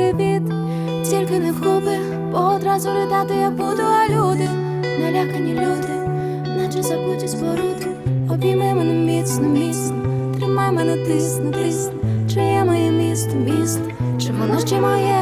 привіт, тільки не в губи, бо одразу ридати я буду, а люди налякані люди, наче забуті споруди. Обійми мене міцно, міцно, тримай мене тисну, тисну, чи є моє місто, місто, чи воно ще моє.